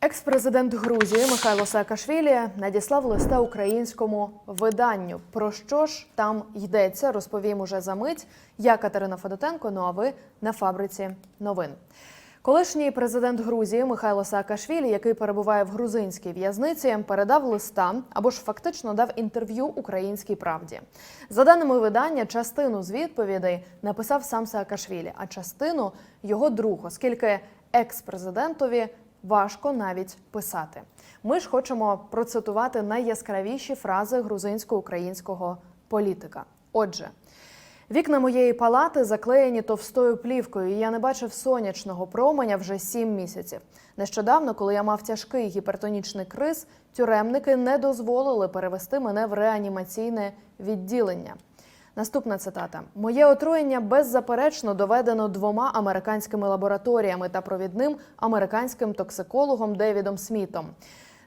Екс-президент Грузії Михайло Саакашвілі надіслав листа українському виданню. Про що ж там йдеться, розповім уже за мить. Я Катерина Федотенко. Ну а ви на фабриці новин. Колишній президент Грузії Михайло Саакашвілі, який перебуває в грузинській в'язниці, передав листа або ж фактично дав інтерв'ю українській правді. За даними видання, частину з відповідей написав сам Саакашвілі, а частину його друг, оскільки екс-президентові важко навіть писати. Ми ж хочемо процитувати найяскравіші фрази грузинсько-українського політика. Отже. Вікна моєї палати заклеєні товстою плівкою. і Я не бачив сонячного променя вже сім місяців. Нещодавно, коли я мав тяжкий гіпертонічний криз, тюремники не дозволили перевести мене в реанімаційне відділення. Наступна цитата: Моє отруєння беззаперечно доведено двома американськими лабораторіями та провідним американським токсикологом Девідом Смітом.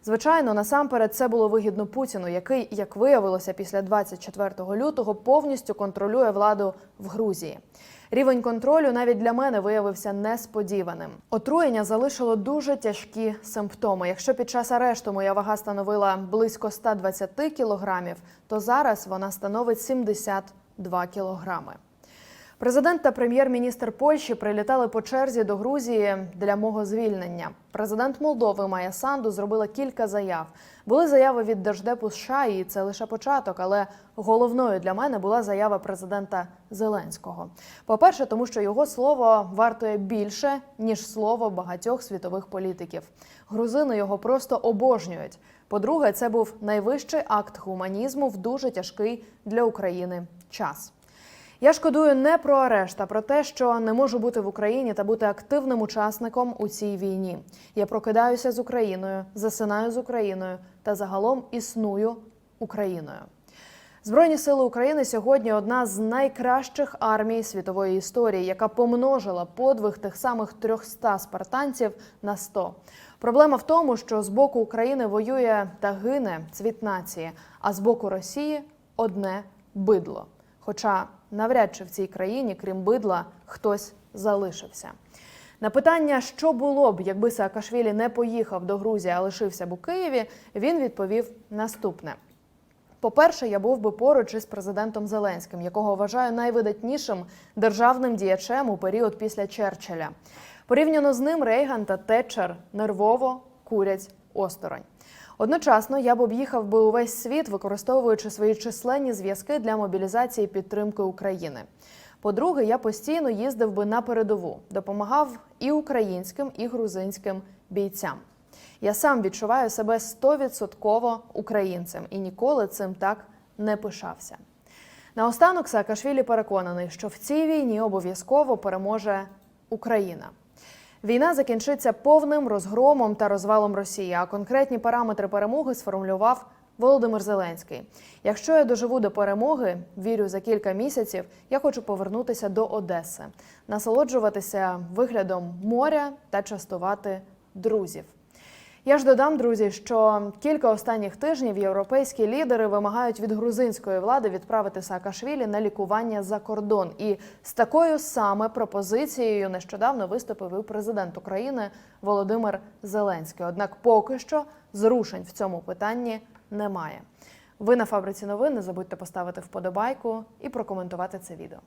Звичайно, насамперед це було вигідно Путіну, який, як виявилося, після 24 лютого повністю контролює владу в Грузії. Рівень контролю навіть для мене виявився несподіваним. Отруєння залишило дуже тяжкі симптоми. Якщо під час арешту моя вага становила близько 120 кілограмів, то зараз вона становить 72 кілограми. Президент та прем'єр-міністр Польщі прилітали по черзі до Грузії для мого звільнення. Президент Молдови Майя Санду зробила кілька заяв. Були заяви від держдепу США, і це лише початок. Але головною для мене була заява президента Зеленського. По-перше, тому що його слово вартує більше ніж слово багатьох світових політиків. Грузини його просто обожнюють. По-друге, це був найвищий акт гуманізму в дуже тяжкий для України час. Я шкодую не про арешт, а про те, що не можу бути в Україні та бути активним учасником у цій війні. Я прокидаюся з Україною, засинаю з Україною та загалом існую Україною. Збройні сили України сьогодні одна з найкращих армій світової історії, яка помножила подвиг тих самих 300 спартанців на 100. Проблема в тому, що з боку України воює та гине цвіт нації, а з боку Росії одне бидло. Хоча навряд чи в цій країні, крім бидла, хтось залишився. На питання, що було б, якби Саакашвілі не поїхав до Грузії, а лишився б у Києві, він відповів наступне. По-перше, я був би поруч із президентом Зеленським, якого вважаю найвидатнішим державним діячем у період після Черчилля. Порівняно з ним Рейган та Тетчер нервово курять осторонь. Одночасно я б об'їхав би увесь світ, використовуючи свої численні зв'язки для мобілізації підтримки України. По-друге, я постійно їздив би на передову, допомагав і українським, і грузинським бійцям. Я сам відчуваю себе стовідсотково українцем і ніколи цим так не пишався. Наостанок Саакашвілі переконаний, що в цій війні обов'язково переможе Україна. Війна закінчиться повним розгромом та розвалом Росії. А конкретні параметри перемоги сформулював Володимир Зеленський. Якщо я доживу до перемоги, вірю за кілька місяців, я хочу повернутися до Одеси, насолоджуватися виглядом моря та частувати друзів. Я ж додам, друзі, що кілька останніх тижнів європейські лідери вимагають від грузинської влади відправити Саакашвілі на лікування за кордон. І з такою саме пропозицією нещодавно виступив і президент України Володимир Зеленський. Однак, поки що зрушень в цьому питанні немає. Ви на фабриці новин не забудьте поставити вподобайку і прокоментувати це відео.